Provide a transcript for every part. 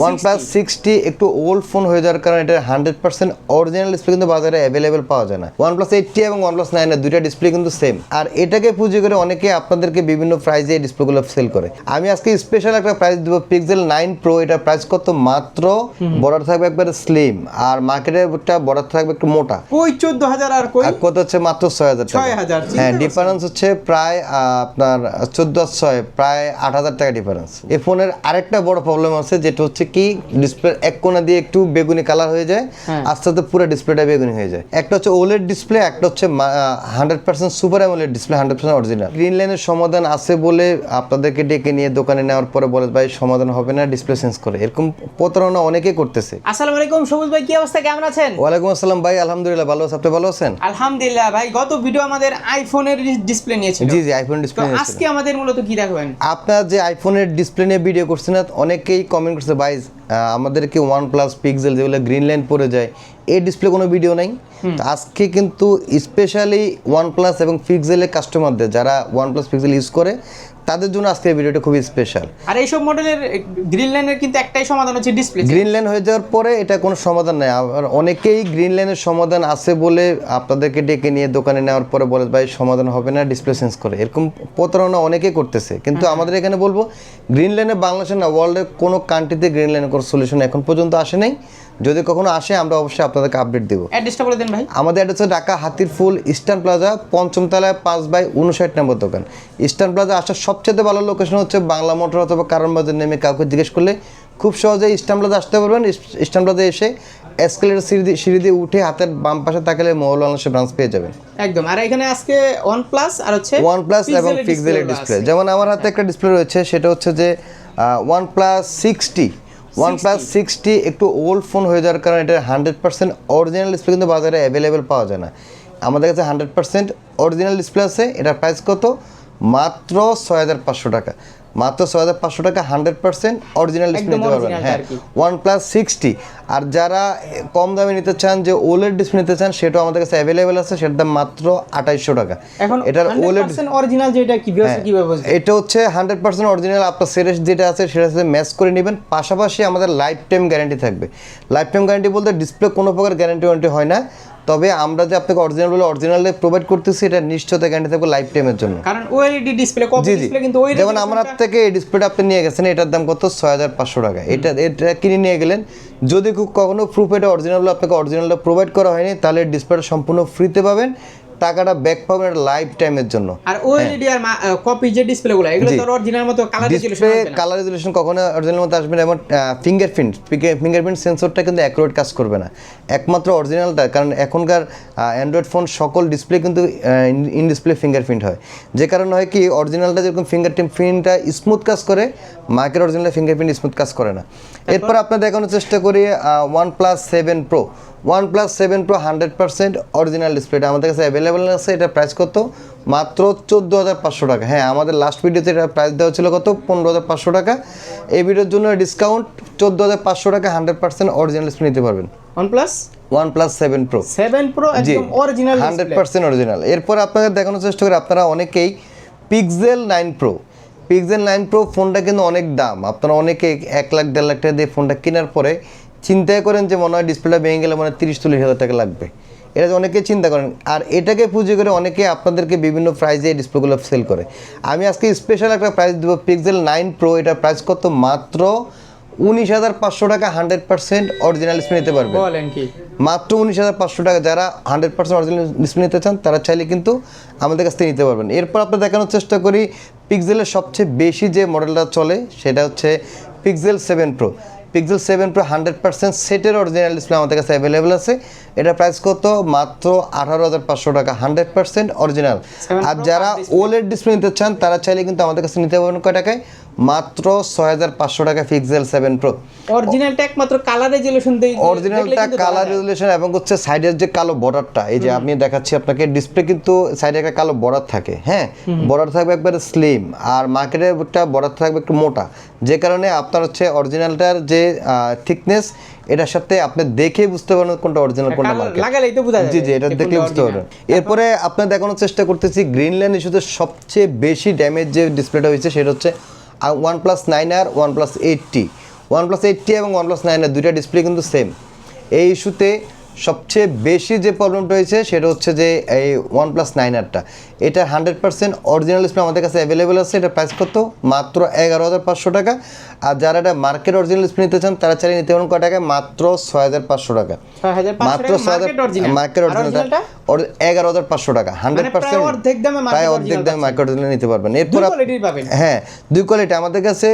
One plus sixty একটু old phone হয়ে যাওয়ার কারণে এটা হান্ড্রেড পার্সেন্ট অরিজিনাল ডিসপ্লে কিন্তু বাজারে অ্যাভেলেবেল পাওয়া যায় না। ওয়ান প্লাস এইটটি এবং ওয়ান প্লাস নাইনের দুইটা ডিসপ্লে কিন্তু সেম আর এটাকে পুঁজি করে অনেকে আপনাদেরকে বিভিন্ন প্রাইজে এই ডিসপ্লেগুলো সেল করে। আমি আজকে স্পেশাল একটা প্রাইস দেবো পিক্সেল নাইন প্রো এটার প্রাইস কত? মাত্র বর্ডার থাকবে একবারে স্লিম আর মার্কেটের একটা বর্ডার থাকবে একটু মোটা। কই? চোদ্দ হাজার আর কত হচ্ছে? মাত্র ছয় হাজার টাকা। 6,000 হ্যাঁ ডিফারেন্স হচ্ছে প্রায় আপনার চোদ্দ ছয় প্রায় আট হাজার টাকা ডিফারেন্স এই ফোনের আরেকটা বড় প্রবলেম আছে যেটা হচ্ছে কি ডিসপ্লে এক কোণা দিয়ে একটু বেগুনি কালার হয়ে যায় হ্যাঁ। আস্তে আস্তে পুরো ডিসপ্লেটা বেগুনি হয়ে যায়। একটা হচ্ছে ওলেড ডিসপ্লে একটা হচ্ছে hundred percent super AMOLED display hundred percent original green লাইনের সমাধান আছে বলে আপনাদেরকে ডেকে নিয়ে দোকানে নেওয়ার পরে বলে ভাই সমাধান হবে না ডিসপ্লে চেঞ্জ করে। এরকম প্রতারণা অনেকেই করতেছে। আসসালামু আলাইকুম সবুজ ভাই কি অবস্থা? কেমন আছেন? ওয়ালাইকুম আসসালাম ভাই আলহামদুলিল্লাহ ভালো আছেন আপনি ভালো আছেন? আলহামদুলিল্লাহ ভাই গত ভিডিও আমাদের আইফোনের ডিসপ্লে নিয়েছিল। জি জি আইফোন ডিসপ্লে আজকে আমাদের মূলত কি দেখাবেন? আপনার যে আইফোনের ডিসপ্লে নিয়ে ভিডিও করছেন না অনেকেই কমেন্ট করছে ভাই আমাদেরকে ওয়ান প্লাস পিক্সেল যেগুলো গ্রিন লাইন পড়ে যায় এই ডিসপ্লে কোনো ভিডিও নাই। আজকে কিন্তু স্পেশালি ওয়ান প্লাস এবং পিক্সেলের কাস্টমারদের যারা ওয়ান প্লাস পিক্সেল ইউজ করে তাদের জন্য আজকে এই ভিডিওটা খুবই স্পেশাল আর এইসব মডেলের গ্রিন লাইনের কিন্তু একটাই সমাধান হচ্ছে ডিসপ্লে গ্রিন লাইন হয়ে যাওয়ার পরে এটা কোনো সমাধান নাই। আর অনেকেই গ্রিন লাইনের সমাধান আছে বলে আপনাদেরকে ডেকে নিয়ে দোকানে নেওয়ার পরে বলে ভাই সমাধান হবে না ডিসপ্লে চেঞ্জ করে। এরকম প্রতারণা অনেকেই করতেছে। কিন্তু আমাদের এখানে বলব গ্রিন লাইনে বাংলাদেশে না ওয়ার্ল্ডের কোনো কান্ট্রিতে গ্রিন লাইনের কোনো সলিউশন এখন পর্যন্ত আসে নাই। যদি কখনো আসে আমরা অবশ্যই আপনাদেরকে আপডেট দেবো। অ্যাড্রেসটা বলে দেন ভাই। আমাদের অ্যাড্রেস হচ্ছে ঢাকা হাতির ফুল ইস্টার্ন প্লাজা পঞ্চম তলায় পাঁচ বাই উনষাট নম্বর দোকান। ইস্টার্ন প্লাজা আসার সবচেয়ে ভালো লোকেশন হচ্ছে বাংলা মোটর অথবা কারণ বাজার নেমে কাউকে জিজ্ঞেস করলে খুব সহজে ইস্টার্ন প্লাজা আসতে পারবেন। ইস- ইস্টার্ন প্লাজা এসে এসকেলেটার সিঁড়ি দিয়ে- সিঁড়ি দিয়ে উঠে হাতের বাম পাশে তাকালে মহল অংশে ব্রাঞ্চ পেয়ে যাবেন। একদম। আর এখানে আজকে ওয়ান প্লাস আর হচ্ছে ওয়ান প্লাস এবং পিক্সেলের ডিসপ্লে যেমন আমার হাতে একটা ডিসপ্লে রয়েছে সেটা হচ্ছে যে one plus sixty one plus sixty একটু ওল্ড ফোন হয়ে যাওয়ার কারণে এটা হান্ড্রেড পার্সেন্ট অরিজিনাল ডিসপ্লে কিন্তু বাজারে অ্যাভেলেবেল পাওয়া যায় না। আমাদের কাছে হান্ড্রেড পার্সেন্ট অরিজিনাল ডিসপ্লে আছে এটার প্রাইস কত? মাত্র ছয় হাজার পাঁচশো টাকা। মাত্র ছয় হাজার পাঁচশো টাকা হান্ড্রেড পার্সেন্ট অরিজিনাল ডিসপ্লে নিতে পারবেন। হ্যাঁ ওয়ান প্লাস সিক্সটি আর যারা কম দামে নিতে চান যে ওলেড ডিসপ্লে নিতে চান সেটাও আমাদের কাছে অ্যাভেলেবেল আছে সেটার দাম মাত্র আঠাইশশো টাকা। এখন এটার ওলেড অরিজিনাল যেটা কি হ্যাঁ। এটা হচ্ছে হান্ড্রেড পার্সেন্ট অরিজিনাল আপনার সিরিজ যেটা আছে সেটার সাথে ম্যাচ করে নেবেন। পাশাপাশি আমাদের লাইফ টাইম গ্যারান্টি থাকবে। লাইফ টাইম গ্যারান্টি বলতে ডিসপ্লে কোনো প্রকার গ্যারান্টি ওয়ারেন্টি হয় না। তবে আমরা যে আপনাকে অরিজিনাল বলে অরিজিনালে প্রোভাইড করতেছি এটা নিশ্চয়তা গ্যারান্টি থাকবে লাইফ টাইমের জন্য। কারণ ওএলইডি ডিসপ্লে কপি ডিসপ্লে কিন্তু ওই যেমন আমার হাত থেকে এই ডিসপ্লেটা আপনি নিয়ে গেছেন এটার দাম কত? ছয় হাজার পাঁচশো টাকা। এটা এটা কিনে নিয়ে গেলেন। যদি কখনো প্রুফ এটা অরিজিনাল আপনাকে অরিজিনালটা প্রোভাইড করা হয়নি তাহলে ডিসপ্লেটা সম্পূর্ণ ফ্রিতে পাবেন। টাকাটা ব্যাক পাবেন লাইফ টাইমের জন্য। আর ওএলইডি আর কপি যে ডিসপ্লে গুলো এগুলো তো অরিজিনাল মতো colour resolution display colour resolution কখনো অরিজিনাল মতো আসবে না এবং ফিঙ্গারপ্রিন্ট ফিঙ্গারপ্রিন্ট সেন্সরটা কিন্তু অ্যাকুরেট কাজ করবে না। একমাত্র অরিজিনালটা কারণ এখনকার অ্যান্ড্রয়েড ফোন সকল ডিসপ্লে কিন্তু ইন ডিসপ্লে ফিঙ্গারপ্রিন্ট হয়। যে কারণে হয় কি অরিজিনালটা যেরকম ফিঙ্গারপ্রিন্ট প্রিন্টটা স্মুথ কাজ করে মাইকের অরিজিনাল ফিঙ্গারপ্রিন্ট স্মুথ কাজ করে না। এরপর আপনার দেখানোর চেষ্টা করি one plus seven pro one plus seven pro hundred percent original ডিসপ্লেটা আমাদের কাছে অ্যাভেলেবেল আছে। এটা প্রাইস কত? মাত্র চোদ্দ হাজার পাঁচশো টাকা। হ্যাঁ আমাদের লাস্ট ভিডিওতে এটা প্রাইস দেওয়া ছিল কত? পনেরো হাজার পাঁচশো টাকা। এই ভিডিওর জন্য ডিসকাউন্ট চোদ্দ হাজার পাঁচশো টাকা হান্ড্রেড পার্সেন্ট অরিজিনাল ডিসপ্লে নিতে পারবেন। One plus one plus seven pro seven pro জি। একদম অরিজিনাল হান্ড্রেড পার্সেন্ট অরিজিনাল এরপর আপনাদের দেখানোর চেষ্টা করি আপনারা অনেকেই pixel nine pro pixel nine pro ফোনটা কিন্তু অনেক দাম। আপনারা অনেকে এক লাখ দেড় লাখ টাকা দিয়ে ফোনটা কেনার পরে চিন্তাই করেন যে মনে হয় ডিসপ্লেটা ভেঙে গেলে মনে হয় তিরিশ চল্লিশ হাজার টাকা লাগবে। এটা অনেকে চিন্তা করেন। আর এটাকে পুঁজি করে অনেকে আপনাদেরকে বিভিন্ন প্রাইজে এই ডিসপ্লেগুলো সেল করে। আমি আজকে স্পেশাল একটা প্রাইস দেবো পিক্সেল নাইন প্রো এটার প্রাইস কত? মাত্র উনিশ হাজার পাঁচশো টাকা হান্ড্রেড পার্সেন্ট অরিজিনাল ডিসপ্লে নিতে পারবে বলেন কি? মাত্র উনিশ হাজার পাঁচশো টাকা। যারা হান্ড্রেড পার্সেন্ট অরিজিনাল ডিসপ্লে নিতে চান তারা চাইলে কিন্তু আমাদের কাছ থেকে নিতে পারবেন। এরপর আপনার দেখানোর চেষ্টা করি পিক্সেলের সবচেয়ে বেশি যে মডেলটা চলে সেটা হচ্ছে pixel seven pro pixel seven pro hundred percent সেটের অরিজিনাল ডিসপ্লে আমাদের কাছে অ্যাভেলেবেল আছে। এটা প্রাইস কত? মাত্র আঠারো হাজার পাঁচশো টাকা হান্ড্রেড পার্সেন্ট অরিজিনাল আর যারা ওলের ডিসপ্লে নিতে চান তারা চাইলে কিন্তু আমাদের কাছে নিতে পারবেন কয় টাকায়? মাত্র ছয় হাজার পাঁচশো টাকা পিক্সেল সেভেন প্রো অরিজিনালটা একমাত্র কালার রেজুলেশন দেই অরিজিনালটা কালার রেজুলেশন এবং হচ্ছে সাইডের যে কালো বর্ডারটা এই যে আমি দেখাচ্ছি আপনাকে ডিসপ্লে কিন্তু সাইডে একটা কালো বর্ডার থাকে হ্যাঁ? বর্ডার থাকবে একবারে স্লিম আর মার্কেটের একটা বর্ডার থাকবে একটু মোটা। যে কারণে আপনার হচ্ছে অরিজিনালটার যে থিকনেস এটার সাথে আপনি দেখে বুঝতে পারবেন কোনটা অরিজিনাল কোনটা মার্কেট লাগালেই তো বোঝা যাবে জি জি এটা দেখলে বুঝতে। পারবেন। এরপরে আপনার দেখানোর চেষ্টা করতেছি গ্রিন লাইন ইস্যুতে সবচেয়ে বেশি ড্যামেজ যে ডিসপ্লেটা হয়েছে সেটা হচ্ছে ওয়ান প্লাস নাইন আর one plus eighty one plus eighty এবং ওয়ান প্লাস নাইনের দুইটা ডিসপ্লে কিন্তু সেম এই ইস্যুতে সবচেয়ে বেশি যে প্রবলেমটা হয়েছে সেটা হচ্ছে যে এই ওয়ান প্লাস নাইন আরটা এটা হান্ড্রেড পার্সেন্ট অরিজিনাল ডিসপ্লে আমাদের কাছে অ্যাভেলেবেল আছে এটা প্রাইস কত? মাত্র এগারো হাজার পাঁচশো টাকা। আর যারা এটা মার্কেট অরিজিনাল ডিসপ্লে নিতে চান তারা চালিয়ে নিতে পারেন কয় টাকায়? মাত্র ছয় হাজার পাঁচশো টাকা। মাত্র ছয় হাজার মার্কেট অরিজিনালটা এগারো হাজার পাঁচশো টাকা হান্ড্রেড মানে পার্সেন্ট অর্ধেক দামে প্রায় অর্ধেক দামে মার্কেট নিতে পারবেন। এরপর হ্যাঁ দুই কোয়ালিটি আমাদের কাছে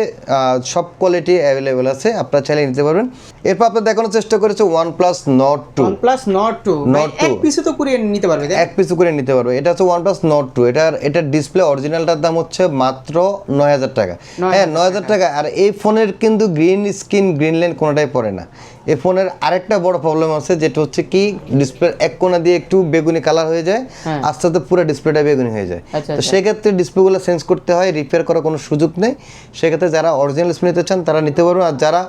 সব কোয়ালিটি অ্যাভেলেবেল আছে আপনারা চাইলে নিতে পারবেন। এরপর আপনার দেখানোর চেষ্টা করেছে one plus Nord two OnePlus Nord 2 Nord এক 2 পিসে তো কুরিয়ে নিতে পারবে এক পিস করে নিতে পারব। এটা হচ্ছে ওয়ান প্লাস নট টু এটার এটার ডিসপ্লে অরিজিনালটার দাম হচ্ছে মাত্র নয় হাজার টাকা। হ্যাঁ নয় হাজার টাকা। আর এই ফোনের কিন্তু গ্রিন স্ক্রিন গ্রিন লাইন কোনোটাই পড়ে না। এই ফোনের আরেকটা বড় প্রবলেম আছে যেটা হচ্ছে কি ডিসপ্লে এক কোণা দিয়ে একটু বেগুনি কালার হয়ে যায় হ্যাঁ। আস্তে আস্তে পুরো ডিসপ্লেটা বেগুনি হয়ে যায় আচ্ছা, তো আচ্ছা। সেক্ষেত্রে ডিসপ্লেগুলো চেঞ্জ করতে হয় রিপেয়ার করার কোনো সুযোগ নেই সেক্ষেত্রে যারা অরিজিনাল ডিসপ্লে নিতে চান তারা নিতে পারবেন আর যারা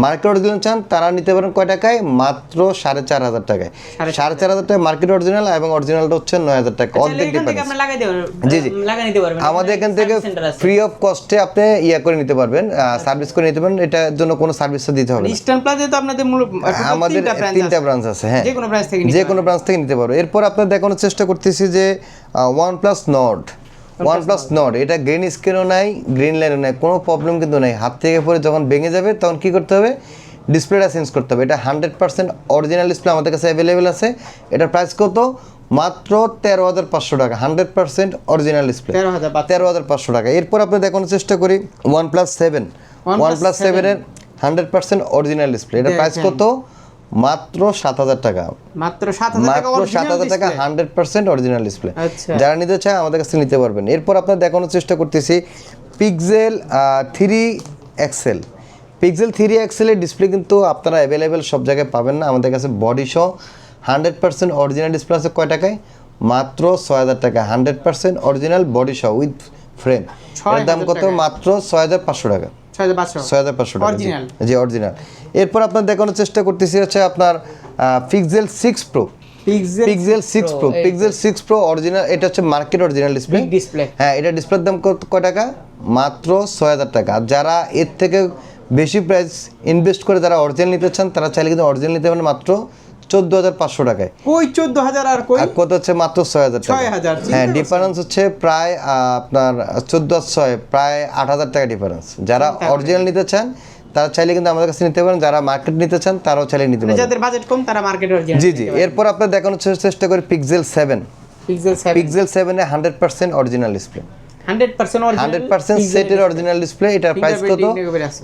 মার্কেট অরিজিনাল চান তারা নিতে পারেন কয় টাকায়? মাত্র সাড়ে চার হাজার টাকায়। সাড়ে চার হাজার টাকা। মার্কেট অরিজিনাল এবং অরিজিনালটা হচ্ছে নয় হাজার টাকা। চাইলে অর্ধেক ডিফারেন্স জি, জি। আমাদের এখান থেকে। ফ্রি অফ কস্টে আপনি ইয়া করে নিতে পারবেন সার্ভিস করে নিতে পারবেন। এটার জন্য কোনো সার্ভিস দিতে হবে না। ইস্টার্ন প্লাজা তো আপনাদের মূল আমাদের তিনটা ব্রাঞ্চ আছে। হ্যাঁ। যে কোনো ব্রাঞ্চ থেকে যে কোনো ব্রাঞ্চ থেকে নিতে পারো এরপর আপনার দেখানোর চেষ্টা করতেছি যে one plus Nord one plus Nord এটা গ্রিন স্ক্রিনও নাই গ্রিন লাইনও নাই কোনো প্রবলেম কিন্তু নাই। হাত থেকে পরে যখন ভেঙে যাবে তখন কি করতে হবে? ডিসপ্লেটা চেঞ্জ করতে হবে। এটা হান্ড্রেড পার্সেন্ট অরিজিনাল ডিসপ্লে আমাদের কাছে অ্যাভেলেবেল আছে। এটার প্রাইস কত? মাত্র তেরো হাজার পাঁচশো টাকা। হান্ড্রেড পার্সেন্ট অরিজিনাল ডিসপ্লে তেরো হাজার পাঁচশো। টাকা। এরপর আপনি দেখানোর চেষ্টা করি। One plus seven one plus সেভেনের হান্ড্রেড পার্সেন্ট অরিজিনাল ডিসপ্লে এটা প্রাইস কত? মাত্র সাত হাজার টাকা। মাত্র সাত হাজার টাকা। হান্ড্রেড পার্সেন্ট অরিজিনাল ডিসপ্লে আচ্ছা। যারা নিতে চায় আমাদের কাছে নিতে পারবেন। এরপর আপনার দেখানোর চেষ্টা করতেছি pixel three XL pixel three এক্সেলের display কিন্তু আপনারা অ্যাভেলেবেল সব জায়গায় পাবেন না। আমাদের কাছে বডি সহ হান্ড্রেড পার্সেন্ট অরিজিনাল ডিসপ্লে আছে কয় টাকায়? মাত্র ছয় হাজার টাকা হান্ড্রেড পার্সেন্ট অরিজিনাল বডি সহ উইথ ফ্রেম এর দাম কত? মাত্র ছয় হাজার পাঁচশো টাকা। টাকা জি। অরিজিনাল এরপর আপনার দেখানোর চেষ্টা করতেছি হচ্ছে আপনার pixel pro pixel pro pixel pro original এটা হচ্ছে মার্কেট অরিজিনাল ডিসপ্লে display। হ্যাঁ এটা ডিসপ্লের দাম কত টাকা? মাত্র ছয় হাজার টাকা। যারা এর থেকে বেশি প্রাইস ইনভেস্ট করে যারা অরিজিনাল নিতে চান তারা চাইলে কিন্তু অরিজিনাল নিতে পারেন মাত্র চোদ্দ হাজার পাঁচশো টাকায়। কই চোদ্দ হাজার আর কই? কত হচ্ছে? মাত্র ছয় হাজার 6,000 চিন্তা হ্যাঁ ডিফারেন্স হচ্ছে প্রায় আপনার চোদ্দ ছয় প্রায় আট হাজার টাকা ডিফারেন্স যারা অরিজিনাল নিতে চান তারা চাইলে কিন্তু আমাদের কাছে নিতে পারেন। যারা মার্কেট নিতে চান তারাও চাইলে নিতে পারেন। যাদের বাজেট কম তারা মার্কেট অরিজিনাল জি জি। এরপর আপনার দেখানোর চেষ্টা করি pixel seven pixel seven pixel সেভেনে hundred percent original display hundred percent সেটের অরিজিনাল ডিসপ্লে এটার প্রাইস কত।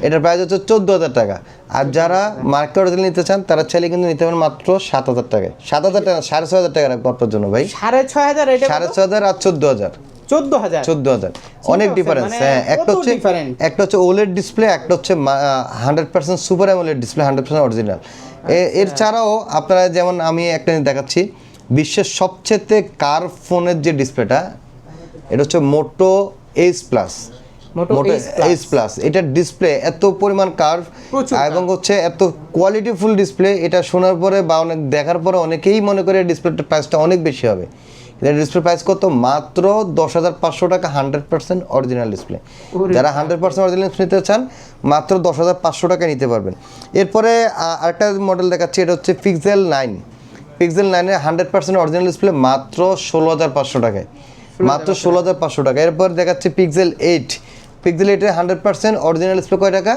এটার প্রাইস হচ্ছে চোদ্দ হাজার টাকা। আর যারা মার্কেট অরিজিনাল নিতে চান তারা চাইলে কিন্তু নিতে পারেন মাত্র সাত হাজার টাকায়। সাত হাজার টাকা সাড়ে ছয় হাজার টাকা আপনার জন্য ভাই। সাড়ে ছয় হাজার সাড়ে ছয় হাজার আর চোদ্দ হাজার। চোদ্দ হাজার? চোদ্দ হাজার। অনেক ডিফারেন্স মানে হ্যাঁ একটা হচ্ছে একটা হচ্ছে ওলেড ডিসপ্লে একটা হচ্ছে hundred percent super AMOLED display hundred percent original এর ছাড়াও আপনারা যেমন আমি একটা দেখাচ্ছি বিশ্বের সবচেয়ে কার ফোনের যে ডিসপ্লেটা এটা হচ্ছে Moto H plus Moto H plus এটার ডিসপ্লে এত পরিমাণ কার্ভ এবং হচ্ছে এত কোয়ালিটিফুল ডিসপ্লে এটা শোনার পরে বা অনেক দেখার পরে অনেকেই মনে করে ডিসপ্লেটার প্রাইসটা অনেক বেশি হবে। ডিসপ্লে প্রাইস কত? মাত্র দশ হাজার পাঁচশো টাকা হান্ড্রেড পার্সেন্ট অরিজিনাল ডিসপ্লে যারা হান্ড্রেড পার্সেন্ট অরিজিনাল ডিসপ্লে নিতে চান মাত্র দশ হাজার পাঁচশো টাকা নিতে পারবেন। এরপরে আরেকটা মডেল দেখাচ্ছি এটা হচ্ছে পিক্সেল নাইন পিক্সেল নাইনের হান্ড্রেড পার্সেন্ট অরিজিনাল ডিসপ্লে মাত্র ষোলো হাজার পাঁচশো টাকায়। মাত্র ষোলো হাজার পাঁচশো টাকা। এরপর দেখাচ্ছে পিক্সেল এইট পিক্সেল এইটের হান্ড্রেড পার্সেন্ট অরিজিনাল ডিসপ্লে কয় টাকা?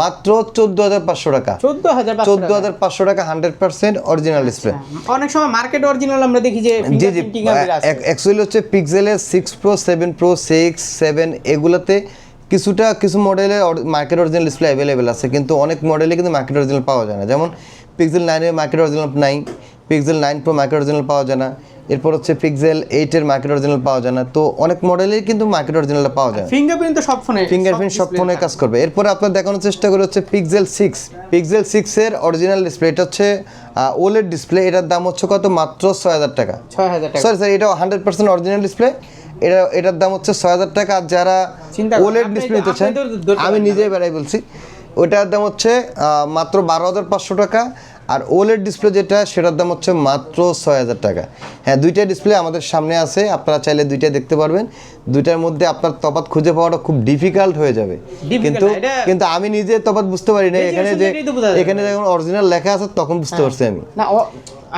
মাত্র চোদ্দ হাজার পাঁচশো টাকা। চোদ্দ হাজার পাঁচশো টাকা। হান্ড্রেড পার্সেন্ট অরিজিনাল ডিসপ্লে অনেক সময় মার্কেট অরিজিনাল আমরা দেখি যে জি জি। অ্যাকচুয়ালি হচ্ছে পিক্সেলের six pro seven pro six seven এগুলোতে কিছুটা কিছু মডেলে মার্কেট অরিজিনাল ডিসপ্লে অ্যাভেলেবেল আছে কিন্তু অনেক মডেলে কিন্তু মার্কেট অরিজিনাল পাওয়া যায় না। যেমন পিক্সেল নাইনের মার্কেট অরিজিনাল নাই pixel nine pro market original পাওয়া যায় না। এরপর হচ্ছে পিক্সেল এইটের মার্কেট অরিজিনাল পাওয়া যায় না। তো অনেক মডেলেই কিন্তু মার্কেট অরিজিনালটা পাওয়া যায়। ফিঙ্গারপ্রিন্ট তো সব ফোনে ফিঙ্গারপ্রিন্ট সব ফোনে কাজ করবে। এরপরে আপনার দেখানোর চেষ্টা করে হচ্ছে পিক্সেল সিক্স পিক্সেল সিক্সের অরিজিনাল ডিসপ্লে এটা হচ্ছে ওলেড ডিসপ্লে এটার দাম হচ্ছে কত? মাত্র ছয় হাজার টাকা। ছয় হাজার টাকা। সরি স্যার এটা হান্ড্রেড পার্সেন্ট অরিজিনাল ডিসপ্লে এটা এটার দাম হচ্ছে ছয় হাজার টাকা। আর যারা ওলেড ডিসপ্লে নিতে ধরতে আমি নিজেই বেড়াই বলছি। ওটার দাম হচ্ছে মাত্র বারো হাজার পাঁচশো টাকা। আর ওলেড ডিসপ্লে যেটা সেটার দাম হচ্ছে মাত্র ছয় হাজার টাকা। হ্যাঁ দুইটা ডিসপ্লে আমাদের সামনে আছে আপনারা চাইলে দুইটা দেখতে পারবেন। দুইটার মধ্যে আপনার তফাৎ খুঁজে পাওয়াটা খুব ডিফিকাল্ট হয়ে যাবে। কিন্তু কিন্তু আমি নিজে তফাৎ বুঝতে পারি না এখানে যে। এখানে যখন অরিজিনাল লেখা আছে তখন বুঝতে পারছি আমি।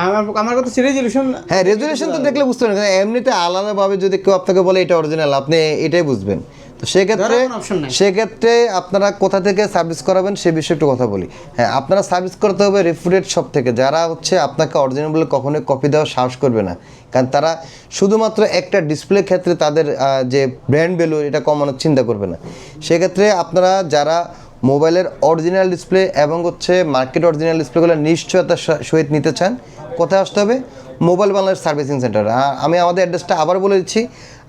আমার আমার কথা রেজলিউশন হ্যাঁ রেজুলেশন তো দেখলে বুঝতে পারেন এমনিতে আলাদাভাবে যদি কেউ আপনাকে বলে এটা অরিজিনাল আপনি এটাই বুঝবেন। তো সেক্ষেত্রে। সেক্ষেত্রে আপনারা কোথা থেকে সার্ভিস করাবেন সে বিষয়ে একটু কথা বলি। হ্যাঁ আপনারা সার্ভিস করতে হবে রেফুরেট শপ থেকে। যারা হচ্ছে আপনাকে অরিজিনাল বলে কখনোই কপি দেওয়ার সাহস করবে না। কারণ তারা শুধুমাত্র একটা ডিসপ্লে ক্ষেত্রে তাদের যে ব্র্যান্ড ভ্যালু এটা কমানোর চিন্তা করবে না। সেক্ষেত্রে আপনারা যারা মোবাইলের অরিজিনাল ডিসপ্লে এবং হচ্ছে মার্কেট অরিজিনাল ডিসপ্লেগুলো নিশ্চয়তার সহ- সহিত নিতে চান কোথায় আসতে হবে? Mobile Bangladesh servicing centre. আমি আমাদের অ্যাড্রেসটা আবার বলে দিচ্ছি।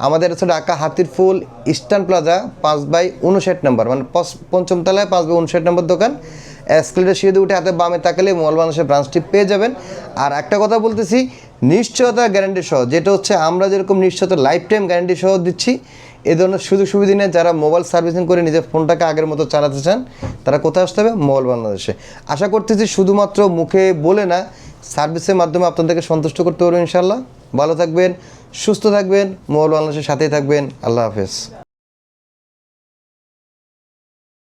আমাদের হচ্ছে ঢাকা হাতির ফুল ইস্টার্ন প্লাজা, পাঁচ বাই উনষাট নম্বর মানে পঞ্চম তলায় পাঁচ বাই উনষাট নম্বর দোকান। এসকেলেটার সিঁড়ি উঠে হাতে বামে তাকালে মোবাইল বাংলাদেশের ব্রাঞ্চটি পেয়ে যাবেন। আর একটা কথা বলতেছি, নিশ্চয়তা গ্যারান্টি সহ, যেটা হচ্ছে আমরা যেরকম নিশ্চয়তা লাইফ টাইম গ্যারান্টি সহ দিচ্ছি এই ধরনের সুযোগ সুবিধা নিয়ে যারা মোবাইল সার্ভিসিং করে নিজের ফোনটাকে আগের মতো চালাতে চান, তারা কোথায় আসতে হবে? মোবাইল বাংলাদেশে। আশা করতেছি শুধুমাত্র মুখে বলে না সার্ভিসের মাধ্যমে আপনাদেরকে সন্তুষ্ট করতে পারব ইনশাল্লাহ ভালো থাকবেন, সুস্থ থাকবেন মোবাইল বাংলাদেশের সাথেই থাকবেন। আল্লাহ হাফেজ।